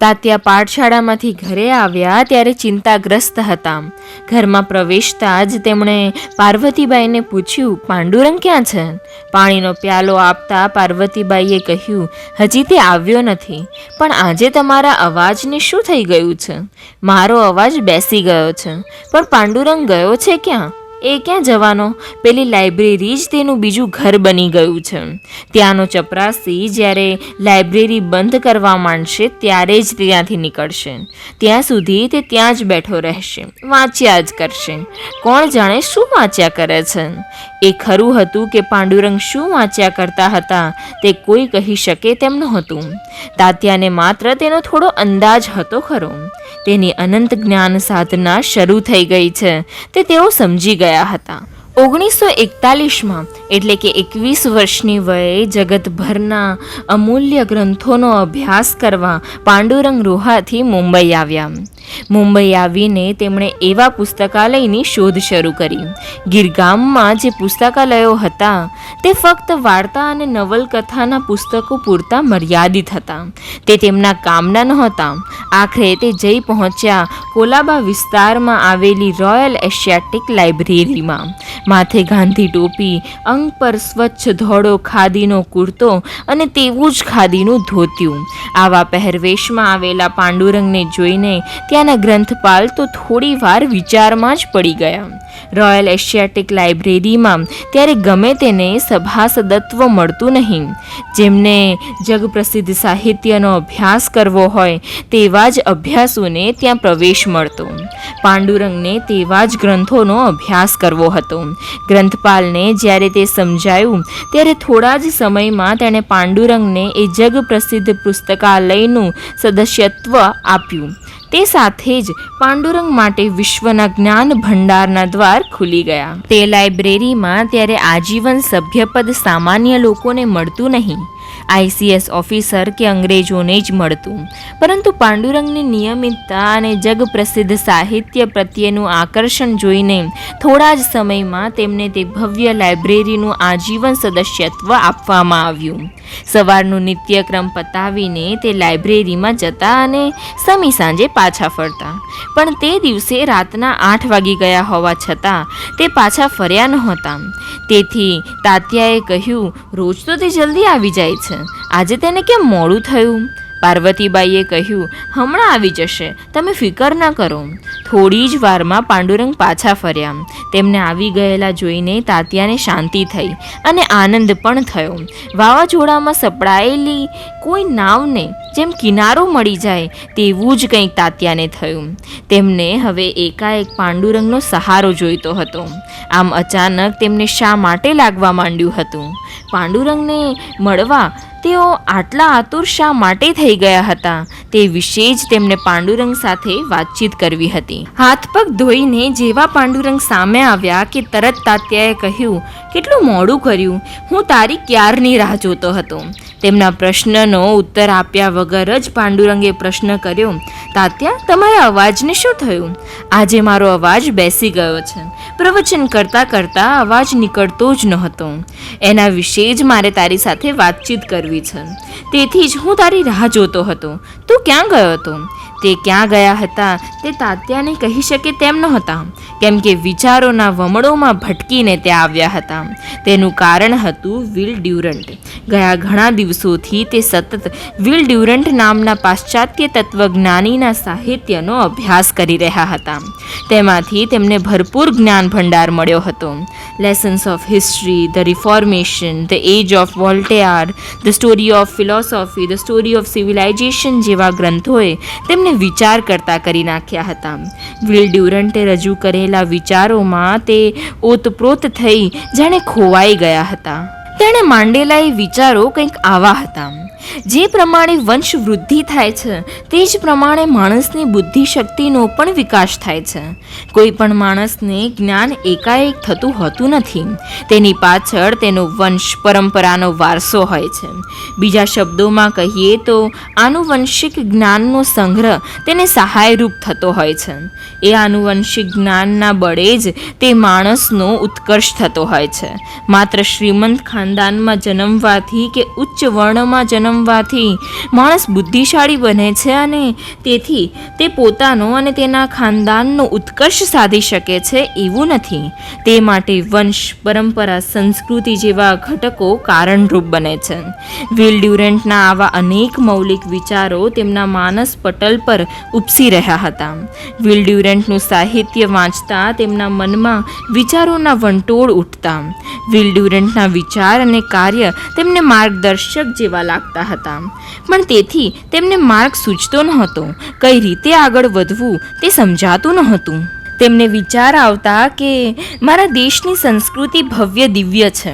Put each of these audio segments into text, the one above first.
તાત્યા પાઠશાળામાંથી ઘરે આવ્યા ત્યારે ચિંતાગ્રસ્ત હતા. ઘરમાં પ્રવેશતા જ તેમણે પાર્વતીબાઈને પૂછ્યું, પાંડુરંગ ક્યાં છે? પાણીનો પ્યાલો આપતા પાર્વતીબાઈએ કહ્યું, હજી તે આવ્યો નથી, પણ આજે તમારા અવાજને શું થઈ ગયું છે? મારો અવાજ બેસી ગયો છે, પણ પાંડુરંગ ગયો છે ક્યાં? એ ક્યાં જવાનો? પેલી લાઇબ્રેરી જ તેનું બીજું ઘર બની ગયું છે. ત્યાંનો ચપરાસી જ્યારે લાઇબ્રેરી બંધ કરવા માંડશે, ત્યારે જ ત્યાંથી નીકળશે. ત્યાં સુધી તે ત્યાં જ બેઠો રહેશે, વાંચ્યા જ કરશે. કોણ જાણે શું વાંચ્યા કરે છે? એ ખરું હતું કે પાંડુરંગ શું વાંચ્યા કરતા હતા તે કોઈ કહી શકે તેમ નહોતું. તાત્યાને માત્ર તેનો થોડો અંદાજ હતો ખરો. તેની અનંત જ્ઞાન સાધના શરૂ થઈ ગઈ છે, તે તેઓ સમજી ગયા હતા. ઓગણીસો એકતાલીસમાં, એટલે કે એકવીસ વર્ષની વયે જગતભરના અમૂલ્ય ગ્રંથોનો અભ્યાસ કરવા પાંડુરંગ રોહાથી મુંબઈ આવ્યા. મુંબઈ આવીને તેમણે એવા પુસ્તકાલયની શોધ શરૂ કરી. ગીરગામમાં જે પુસ્તકાલયો હતા, તે ફક્ત વાર્તા અને નવલકથાના પુસ્તકો પૂરતા મર્યાદિત હતા. તે તેમના કામના નહોતા. આખરે તે જઈ પહોંચ્યા કોલાબા વિસ્તારમાં આવેલી રોયલ એશિયાટિક લાઇબ્રેરીમાં. માથે ગાંધી ટોપી, અંગ પર સ્વચ્છ ધોળો ખાદીનો કુર્તો અને તેવું જ ખાદીનું ધોતિયું. આવા પહેરવેશમાં આવેલા પાંડુરંગને જોઈને ત્યાંના ગ્રંથપાલ તો થોડી વાર વિચારમાં જ પડી ગયા. રોયલ એશિયાટિક લાઇબ્રેરીમાં ત્યારે ગમે તેને સભાસદત્વ મળતું નહીં. જેમને જગપ્રસિદ્ધ સાહિત્યનો અભ્યાસ કરવો હોય તેવા જ અભ્યાસોને ત્યાં પ્રવેશ મળતો. પાંડુરંગને તેવા જ ગ્રંથોનો અભ્યાસ કરવો હતો. ગ્રંથપાલને જ્યારે તે સમજાયું, ત્યારે થોડા જ સમયમાં તેણે પાંડુરંગને એ જગપ્રસિદ્ધ પુસ્તકાલયનું સદસ્યત્વ આપ્યું. તે સાથે જ પાંડુરંગ માટે વિશ્વના જ્ઞાન ભંડારના દ્વાર ખુલી ગયા. તે લાઇબ્રેરીમાં ત્યારે આજીવન સભ્યપદ સામાન્ય લોકોને મળતું નહીં. આઈસીએસ ઓફિસર કે અંગ્રેજોને જ મળતું. પરંતુ પાંડુરંગની નિયમિતતા અને જગપ્રસિદ્ધ સાહિત્ય પ્રત્યેનું આકર્ષણ જોઈને થોડા જ સમયમાં તેમને તે ભવ્ય લાઇબ્રેરીનું આજીવન સદસ્યત્વ આપવામાં આવ્યું. સવારનું નિત્યક્રમ પતાવીને તે લાઇબ્રેરીમાં જતા અને સમી સાંજે પાછા ફરતા. પણ તે દિવસે રાતના આઠ વાગી ગયા હોવા છતાં તે પાછા ફર્યા નહોતા. તેથી તાત્યાએ કહ્યું, રોજ તો તે જલ્દી આવી જાય છે. આજે તેને કેમ મોડું થયું પાર્વતીબાઈએ કહ્યું, હમણાં આવી જશે. તમે ફિકર ન કરો. થોડી જ વારમાં પાંડુરંગ પાછા ફર્યા. તેમને આવી ગયેલા જોઈને તાત્યાને શાંતિ થઈ અને આનંદ પણ થયો. વાવાઝોડામાં સપડાયેલી કોઈ નાવને જેમ કિનારો મળી જાય તેવું જ કંઈક તાત્યાને થયું. તેમને હવે એકાએક પાંડુરંગનો સહારો જોઈતો હતો. આમ અચાનક તેમને શા માટે લાગવા માંડ્યું હતું? પાંડુરંગને મળવા તેઓ આટલા આતુર શા માટે થઈ ગયા હતા તે વિશે જ તેમને પાંડુરંગ સાથે વાતચીત કરવી હતી. હાથ પગ ધોઈને જેવા પાંડુરંગ સામે આવ્યા કે તરત તાત્યાએ કહ્યું કેટલું મોડું કર્યું? હું તારી ક્યારની રાહ જોતો હતો? તેમના પ્રશ્નનો ઉત્તર આપ્યા વગર જ પાંડુરંગે પ્રશ્ન કર્યો, તાત્યા, તમારા અવાજને શું થયું? આજે મારો અવાજ બેસી ગયો છે. પ્રવચન કરતાં કરતાં અવાજ નીકળતો જ નહોતો. એના વિશે જ મારે તારી સાથે વાતચીત કરવી છે. તેથી જ હું તારી રાહ જોતો હતો. તું ક્યાં ગયો હતો? તે ક્યાં ગયા હતા તે તાત્યાને કહી શકે તેમ નહોતા, કેમ કે વિચારોના વમળોમાં ભટકીને તે આવ્યા હતા. તેનું કારણ હતું વિલ ડ્યુરન્ટ. ગયા ઘણા દિવસોથી તે સતત વિલ ડ્યુરન્ટ નામના પાશ્ચાત્ય તત્વજ્ઞાનીના સાહિત્યનો અભ્યાસ કરી રહ્યા હતા. તેમાંથી તેમને ભરપૂર જ્ઞાન ભંડાર મળ્યો હતો. Lessons of history the reformation the age of Voltaire the story of philosophy the story of civilization જેવા ગ્રંથોએ તેમને વિચાર કરતા કરી નાખ્યા હતા. વિલ ડ્યુરન્ટે રજૂ કરેલા વિચારોમાં તે ઓતપ્રોત થઈ જાણે ખોવાઈ ગયા હતા. તેણે માંડેલા એ વિચારો કંઈક આવા હતા. જે પ્રમાણે વંશ વૃદ્ધિ થાય છે, તે જ પ્રમાણે માણસની બુદ્ધિ શક્તિનો પણ વિકાસ થાય છે. કોઈ પણ માણસને જ્ઞાન એકાએક થતું હોતું નથી. તેની પાછળ તેનો વંશ પરંપરાનો વારસો હોય છે. બીજા શબ્દોમાં કહીએ તો, આનુવંશિક જ્ઞાનનો સંગ્રહ તેને સહાયરૂપ થતો હોય છે. એ આનુવંશિક જ્ઞાનના બળે જ તે માણસનો ઉત્કર્ષ થતો હોય છે. માત્ર શ્રીમંત ખાનદાનમાં જન્મવાથી કે ઉચ્ચ વર્ણમાં જન્મ રમવાથી માણસ બુદ્ધિશાળી બને છે અને તેથી તે પોતાનો અને તેના ખાનદાનનો ઉત્કર્ષ સાધી શકે છે એવું નથી. તે માટે વંશ, પરંપરા, સંસ્કૃતિ જેવા ઘટકો કારણરૂપ બને છે. વિલ ડ્યુરન્ટના આવા અનેક મૌલિક વિચારો તેમના માનસ પટલ પર ઉપસી રહ્યા હતા. વિલ ડ્યુરન્ટનું સાહિત્ય વાંચતા તેમના મનમાં વિચારોના વંટોળ ઉઠતા. વિલ ડ્યુરન્ટના વિચાર અને કાર્ય તેમને માર્ગદર્શક જેવા લાગતા હતા. પણ તેથી તેમને માર્ગ સૂચતો ન હતો. કઈ રીતે આગળ વધવું તે સમજાતું નહોતું તેમને વિચાર આવતા કે મારા દેશની સંસ્કૃતિ ભવ્ય દિવ્ય છે.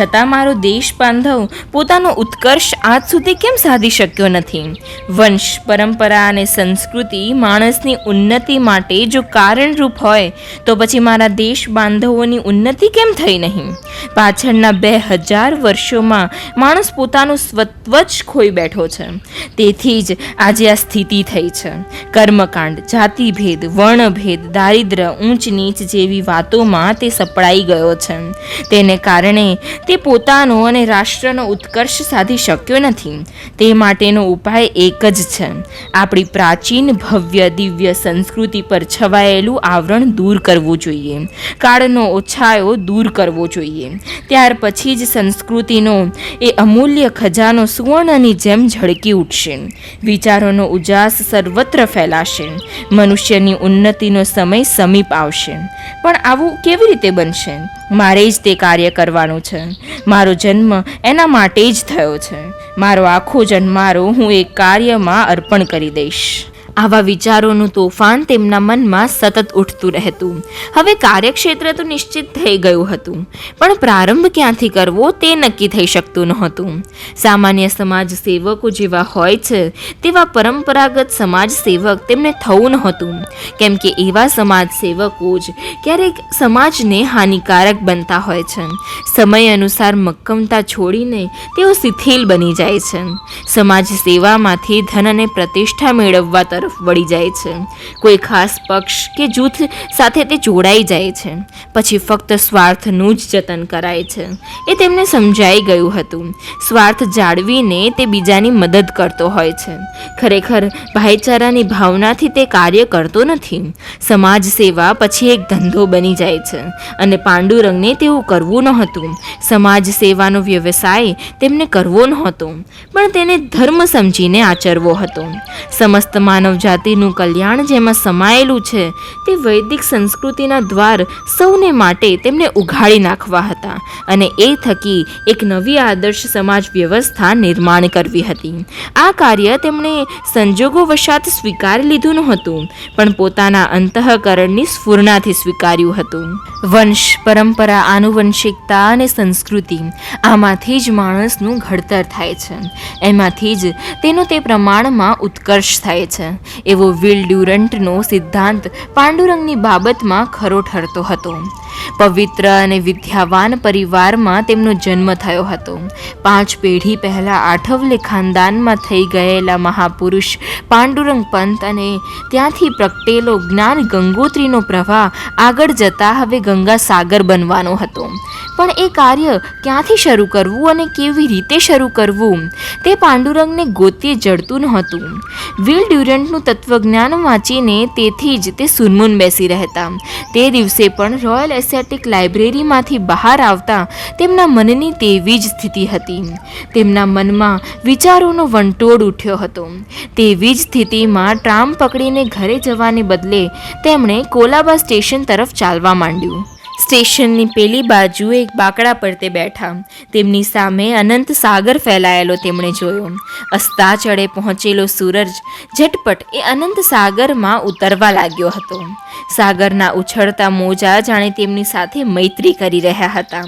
છતાં મારો દેશ બાંધવ પોતાનો ઉત્કર્ષ આજ સુધી કેમ સાધી શક્યો નથી? વંશ, પરંપરા અને સંસ્કૃતિ માણસની ઉન્નતિ માટે જો કારણરૂપ હોય, તો પછી મારા દેશ બાંધવોની ઉન્નતિ કેમ થઈ નહીં? પાછળના બે હજાર વર્ષોમાં માણસ પોતાનું સ્વત્વ જ ખોઈ બેઠો છે. તેથી જ આજે આ સ્થિતિ થઈ છે. કર્મકાંડ, જાતિભેદ, વર્ણભેદ દારિદ્ર્ય ઊંચ નીચ જેવી વાતોમાં તે સપડાઈ ગયો છે. તેને કારણે તે પોતાનો અને રાષ્ટ્રનો ઉત્કર્ષ સાધી શક્યો નથી. તે માટેનો ઉપાય એક જ છે. આપણી પ્રાચીન ભવ્ય દિવ્ય સંસ્કૃતિ પર છવાયેલું આવરણ દૂર કરવું જોઈએ. કાળનો ઓછાયો દૂર કરવો જોઈએ. ત્યાર પછી જ સંસ્કૃતિનો એ અમૂલ્ય ખજાનો સુવર્ણની જેમ ઝળકી ઉઠશે. વિચારોનો ઉજાસ સર્વત્ર ફેલાશે. મનુષ્યની ઉન્નતિનો સમય સમીપ આવશે. પણ આવું કેવી રીતે બનશે? મારે જ તે કાર્ય કરવાનું છે. મારો જન્મ એના માટે જ થયો છે. મારો આખો જન્મારો હું એ કાર્યમાં અર્પણ કરી દઈશ. આવા વિચારોનું તોફાન તેમના મનમાં સતત ઉઠતું રહેતું. હવે કાર્યક્ષેત્ર તો નિશ્ચિત થઈ ગયું હતું, પણ પ્રારંભ ક્યાંથી કરવો તે નક્કી થઈ શકતું નહોતું. સામાન્ય સમાજ સેવકો જેવા હોય છે, તેવા પરંપરાગત સમાજ સેવક તેમને થવું નહોતું. કેમ કે એવા સમાજ સેવકો જ ક્યારેક સમાજને હાનિકારક બનતા હોય છે. સમય અનુસાર મક્કમતા છોડીને તેઓ શિથિલ બની જાય છે. સમાજ સેવામાંથી ધન અને પ્રતિષ્ઠા મેળવવા તરફ વળી જાય છે. કોઈ ખાસ પક્ષ કે જૂથ સાથે તે જોડાઈ જાય છે. પછી ફક્ત સ્વાર્થનું જ જતન કરાય છે. એ તેમને સમજાઈ ગયું હતું. સ્વાર્થ જાળવીને તે બીજાની મદદ કરતો હોય છે. ખરેખર ભાઈચારાની ભાવનાથી તે કાર્ય કરતો નથી. સમાજ સેવા પછી એક ધંધો બની જાય છે અને પાંડુરંગને તેવું કરવું નહોતું. સમાજ સેવાનો વ્યવસાય તેમને કરવો નહોતો. પણ તેને ધર્મ સમજીને આચરવો હતો. સમસ્ત માનવ જાતિનું કલ્યાણ જેમાં સમાયેલું છે, તે વૈદિક સંસ્કૃતિના દ્વાર સૌને માટે તેમને ઉઘાડી નાખવા હતા અને એ થકી એક નવી આદર્શ સમાજ વ્યવસ્થા નિર્માણ કરવી હતી. આ કાર્ય તેમણે સંજોગો વશાત સ્વીકારી લીધું નહોતું, પણ પોતાના અંતઃકરણની સ્ફૂર્ણાથી સ્વીકાર્યું હતું. વંશ, પરંપરા, આનુવંશિકતા અને સંસ્કૃતિ આમાંથી જ માણસનું ઘડતર થાય છે. એમાંથી જ તેનો તે પ્રમાણમાં ઉત્કર્ષ થાય છે. એવો વિલ ડ્યુરન્ટનો સિદ્ધાંત પાંડુરંગની બાબતમાં ખરો ઠરતો હતો. પવિત્ર અને વિદ્યાવાન પરિવારમાં તેમનો જન્મ થયો હતો. પાંચ પેઢી પહેલાં આઠવલે ખાનદાનમાં થઈ ગયેલા મહાપુરુષ પાંડુરંગ પંત અને ત્યાંથી પ્રગટેલો જ્ઞાન ગંગોત્રીનો પ્રવાહ આગળ જતા હવે ગંગા સાગર બનવાનો હતો. પણ એ કાર્ય ક્યાંથી શરૂ કરવું અને કેવી રીતે શરૂ કરવું? તે પાંડુરંગને ગોતે જડતું નહોતું વિલ ડ્યુરન્ટનું તત્વજ્ઞાન વાંચીને તેથી જ તે સુનમુન બેસી રહેતા. તે દિવસે પણ રોયલ એશિયાટિક લાઇબ્રેરીમાંથી બહાર આવતા તેમના મનની તેવી જ સ્થિતિ હતી. તેમના મનમાં વિચારોનો વંટોળ ઉઠ્યો હતો. તેવી જ સ્થિતિમાં ટ્રામ પકડીને ઘરે જવાને બદલે તેમણે કોલાબા સ્ટેશન તરફ ચાલવા માંડ્યું. સ્ટેશનની પેલી બાજુ એક બાકડા પર તે બેઠા. તેમની સામે અનંત સાગર ફેલાયેલો તેમણે જોયો. અસ્તાચળે પહોંચેલો સૂરજ ઝટપટ એ અનંત સાગરમાં ઉતરવા લાગ્યો હતો. સાગરના ઉછળતા મોજા જાણે તેમની સાથે મૈત્રી કરી રહ્યા હતા.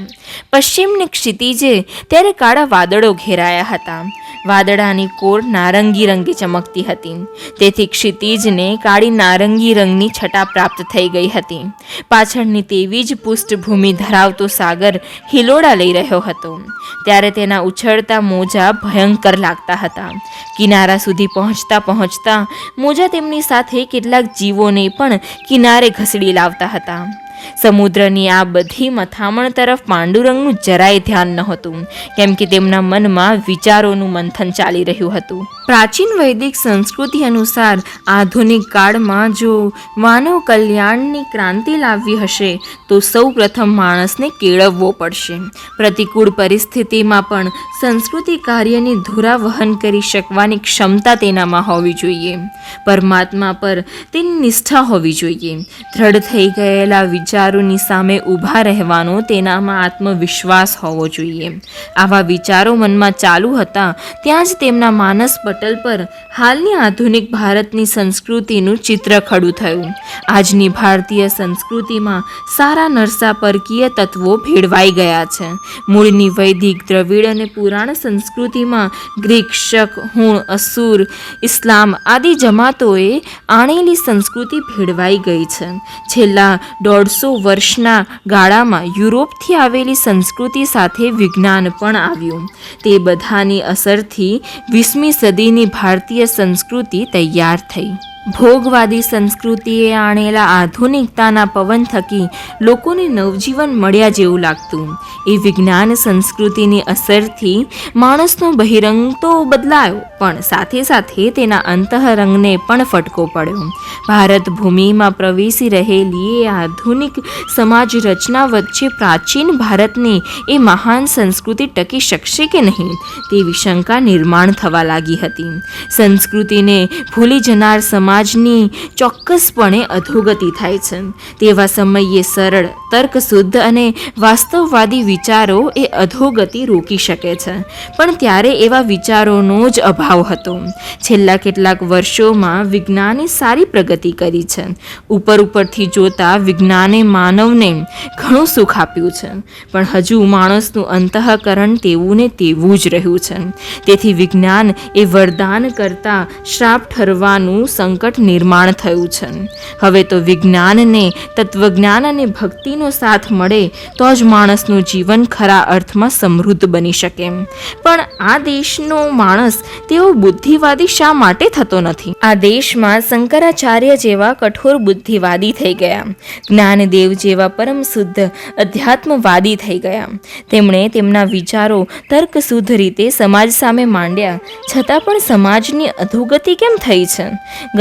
પશ્ચિમની ક્ષિતિજે ત્યારે કાળા વાદળો ઘેરાયા હતા. વાદળાની કોર નારંગી રંગે ચમકતી હતી. તેથી ક્ષિતિજને કાળી નારંગી રંગની છટા પ્રાપ્ત થઈ ગઈ હતી. પાછળની તેવી જ પૃષ્ઠભૂમિ ધરાવતો સાગર હિલોડા લઈ રહ્યો હતો. ત્યારે તેના ઉછળતા મોજા ભયંકર લાગતા હતા. કિનારા સુધી પહોંચતા પહોંચતા મોજા તેમની સાથે કેટલાક જીવોને પણ કિનારે ઘસડી લાવતા હતા. સમુદ્રની આ બધી મથામણ તરફ પાંડુરંગનું જરાય ધ્યાન નહોતું, કેમ કે તેમના મનમાં વિચારોનું મંથન ચાલી રહ્યું હતું. પ્રાચીન વૈદિક સંસ્કૃતિ અનુસાર આધુનિક કાળમાં જો માનવ કલ્યાણની ક્રાંતિ લાવવી હશે, તો સૌ પ્રથમ માણસને કેળવવો પડશે. પ્રતિકૂળ પરિસ્થિતિમાં પણ સંસ્કૃતિ કાર્યની ધુરા વહન કરી શકવાની ક્ષમતા તેનામાં હોવી જોઈએ. પરમાત્મા પર તેની નિષ્ઠા હોવી જોઈએ. દ્રઢ થઈ ગયેલા વિચારોની સામે ઊભા રહેવાનો તેનામાં આત્મવિશ્વાસ હોવો જોઈએ. આવા વિચારો મનમાં ચાલુ હતા, ત્યાં જ તેમના માનસ પટલ પર હાલની આધુનિક ભારતની સંસ્કૃતિનું ચિત્ર ખડું થયું. આજની ભારતીય સંસ્કૃતિમાં સારા નરસા પરકીય તત્વો ભેળવાઈ ગયા છે. મૂળની વૈદિક દ્રવિડ અને પુરાણ સંસ્કૃતિમાં ગ્રીક શક, હુણ, અસુર, ઇસ્લામ આદિ જમાતોએ આણેલી સંસ્કૃતિ ભેળવાઈ ગઈ છે. છેલ્લા દોઢસો વર્ષના ગાળામાં યુરોપથી આવેલી સંસ્કૃતિ સાથે વિજ્ઞાન પણ આવ્યું. તે બધાની અસરથી વીસમી સદીની ભારતીય સંસ્કૃતિ તૈયાર થઈ. ભોગવાદી સંસ્કૃતિએ આણેલા આધુનિકતાના પવન થકી લોકોને નવજીવન મળ્યા જેવું લાગતું. એ વિજ્ઞાન સંસ્કૃતિની અસરથી માણસનો બહિરંગ તો બદલાયો, પણ સાથે સાથે તેના અંતઃરંગને પણ ફટકો પડ્યો. ભારત ભૂમિમાં પ્રવેશી રહેલી એ આધુનિક સમાજ રચના વચ્ચે પ્રાચીન ભારતની એ મહાન સંસ્કૃતિ ટકી શકશે કે નહીં, તેવી શંકા નિર્માણ થવા લાગી હતી. સંસ્કૃતિને ભૂલી જનાર સમાજની ચોક્કસપણે અધોગતિ થાય છે. તેવા સમયે સરળ, તર્કશુદ્ધ અને વાસ્તવવાદી વિચારો એ અધોગતિ રોકી શકે છે. પણ ત્યારે એવા વિચારોનો જ અભાવ હતો. છેલ્લા કેટલાક વર્ષોમાં વિજ્ઞાને સારી પ્રગતિ કરી છે. ઉપર ઉપરથી જોતા વિજ્ઞાને માનવને ઘણું સુખ આપ્યું છે. પણ હજુ માણસનું અંતઃકરણ તેવું ને તેવું જ રહ્યું છે. તેથી વિજ્ઞાન એ વરદાન કરતાં શ્રાપ ઠરવાનું સંકટ નિર્માણ થયું છે હવે તો વિજ્ઞાનને, તત્વજ્ઞાન અને ભક્તિનો સાથ મળે, તો જ માણસનું જીવન ખરા અર્થમાં સમૃદ્ધ બની શકે. પણ આ દેશનો માણસ, તેઓ બુદ્ધિવાદી શા માટે થતો નથી? આ દેશમાં શંકરાચાર્ય જેવા કઠોર બુદ્ધિવાદી થઈ ગયા. જ્ઞાનદેવ જેવા પરમ શુદ્ધ, અધ્યાત્મવાદી થઈ ગયા. તેમણે તેમના વિચારો તર્કશુદ્ધ રીતે સમાજ સામે માંડ્યા. છતાં પણ સમાજની અધોગતિ કેમ થઈ છે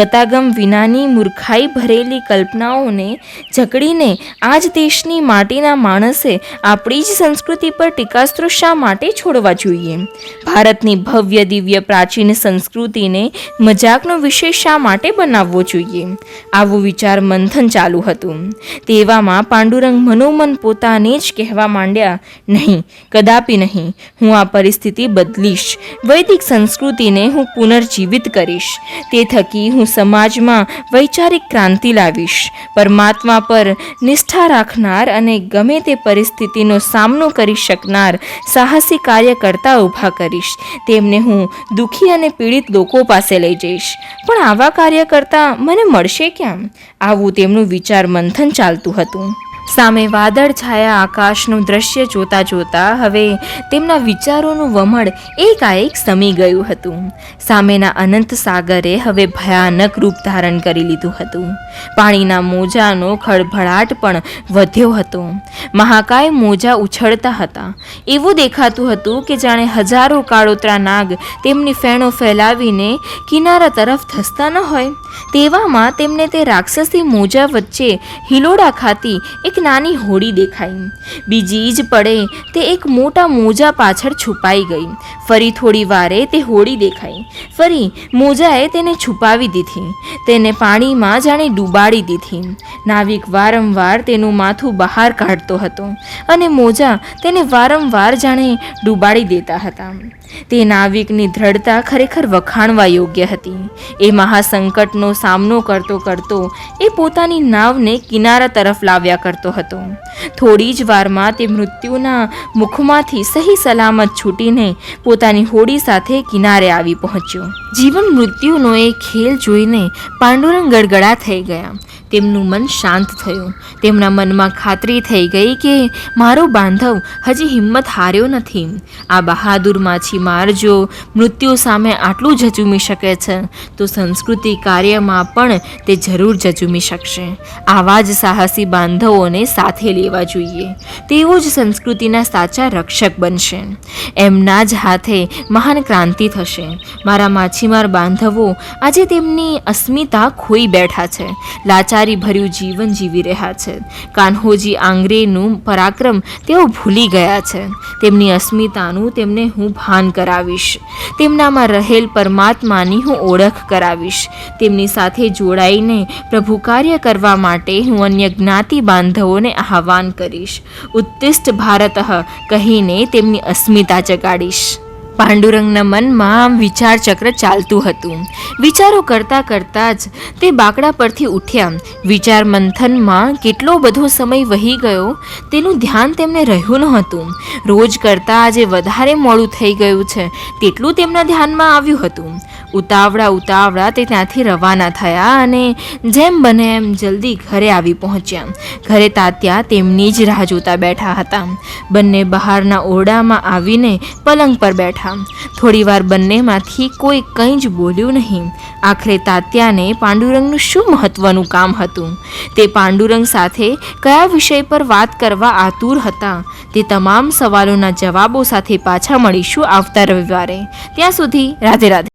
ગતાગમ વિનાની મૂર્ખાઈ ભરેલી કલ્પનાઓને જકડીને આ જ દેશની માટીના માણસે આપણી જ સંસ્કૃતિ પર ટીકાસ્ત્રો શા માટે છોડવા જોઈએ? ભારતની ભવ્ય, દિવ્ય, પ્રાચીન સંસ્કૃતિને મજાકનો વિષય શા માટે બનાવવો જોઈએ? આવું વિચાર મંથન ચાલુ હતું. તેવામાં પાંડુરંગ મનોમન પોતાને જ કહેવા માંડ્યા, નહીં, કદાપી નહીં. હું આ પરિસ્થિતિ બદલીશ. વૈદિક સંસ્કૃતિને હું પુનર્જીવિત કરીશ. તે થકી હું સમાજમાં વૈચારિક ક્રાંતિ લાવીશ. પરમાત્મા પર નિષ્ઠા રાખનાર અને ગમે તે પરિસ્થિતિનો સામનો કરી શકનાર સાહસી કાર્યકર્તા ઊભા કરીશ. તેમને હું દુઃખી અને પીડિત લોકો પાસે લઈ જઈશ. પણ આવા કાર્યકર્તા મને મળશે ક્યાં? આવું તેમનું વિચાર મંથન ચાલતું હતું. સામે વાદળ છાયા આકાશનું દ્રશ્ય જોતા જોતા હવે તેમના વિચારોનું વમળ એકાએક સમી ગયું હતું. સામેના અનંત સાગરે હવે ભયાનક રૂપ ધારણ કરી લીધું હતું. પાણીના મોજાનો ખળભળાટ પણ વધ્યો હતો. મહાકાય મોજા ઉછળતા હતા. એવું દેખાતું હતું કે જાણે હજારો કાળોતરા નાગ તેમની ફેણો ફેલાવીને કિનારા તરફ ધસતા ન હોય. તેવામાં તેમને તે રાક્ષસી મોજા વચ્ચે હિલોડા ખાતી એક નાની હોડી દેખાઈ. બીજી જ પડે તે એક મોટા મોજા પાછળ છુપાઈ ગઈ. ફરી થોડી વારે તે હોડી દેખાઈ. ફરી મોજાએ તેને છુપાવી દીધી. તેને પાણીમાં જાણે ડૂબાડી દીધી. નાવિક વારંવાર તેનું માથું બહાર કાઢતો હતો અને મોજા તેને વારંવાર જાણે ડૂબાડી દેતા હતા. તે નાવિકની દ્રઢતા ખરેખર વખાણવા યોગ્ય હતી. એ મહાસંકટનો સામનો કરતો કરતો એ પોતાની નાવને કિનારા તરફ લાવ્યા કરતો હતો. થોડી જ વારમાં તે મૃત્યુના મુખમાંથી સહી સલામત છૂટીને પોતાની હોડી સાથે કિનારે આવી પહોંચ્યો. જીવન મૃત્યુનો એ ખેલ જોઈને પાંડુરંગ ગડગડા થઈ ગયા. તેમનું મન શાંત થયું. તેમના મનમાં ખાતરી થઈ ગઈ કે મારો બાંધવ હજી હિંમત હાર્યો નથી. આ બહાદુર માછીમાર જો મૃત્યુ સામે આટલું ઝઝૂમી શકે છે, તો સંસ્કૃતિ કાર્યમાં પણ તે જરૂર ઝઝૂમી શકશે. આવા જ સાહસી બાંધવોને સાથે લેવા જોઈએ. તેઓ જ સંસ્કૃતિના સાચા રક્ષક બનશે. એમના જ હાથે મહાન ક્રાંતિ થશે. મારા માછીમાર બાંધવો આજે તેમની અસ્મિતા ખોઈ બેઠા છે. લાચારી ભર્યું જીવન જીવી રહ્યા છે. કાન્હોજી આંગ્રેનું પરાક્રમ તેઓ ભૂલી ગયા છે. તેમની અસ્મિતાનું તેમને હું ભાન કરાવીશ. તેમનામાં રહેલ પરમાત્માની હું ઓળખ કરાવીશ. તેમની સાથે જોડાઈને પ્રભુ કાર્ય કરવા માટે હું અન્ય જ્ઞાતિ બાંધવોને આહ્વાન કરીશ. ઉત્તિષ્ઠ ભારત કહીને તેમની અસ્મિતા જગાડીશ. પાંડુરંગના મનમાં આમ વિચાર ચક્ર ચાલતું હતું. વિચારો કરતાં કરતાં જ તે બાકડા પરથી ઉઠ્યા. વિચાર મંથનમાં કેટલો બધો સમય વહી ગયો તેનું ધ્યાન તેમને રહ્યું નહોતું. રોજ કરતાં આજે વધારે મોડું થઈ ગયું છે, તેટલું તેમના ધ્યાનમાં આવ્યું હતું. ઉતાવળા ઉતાવળા તે ત્યાંથી રવાના થયા અને જેમ બને એમ જલ્દી ઘરે આવી પહોંચ્યા. ઘરે તાત્યા તેમની જ રાહ જોતા બેઠા હતા. બંને બહારના ઓરડામાં આવીને પલંગ પર બેઠા. થોડીવાર બંનેમાંથી કોઈ કંઈ જ બોલ્યું નહીં. આખરે તાત્યાને પાંડુરંગનું શું મહત્વનું કામ હતું? તે પાંડુરંગ સાથે કયા વિષય પર વાત કરવા આતુર હતા? તે તમામ સવાલોના જવાબો સાથે પાછા મળીશું આવતા રવિવારે. ત્યાં સુધી રાધે રાધે.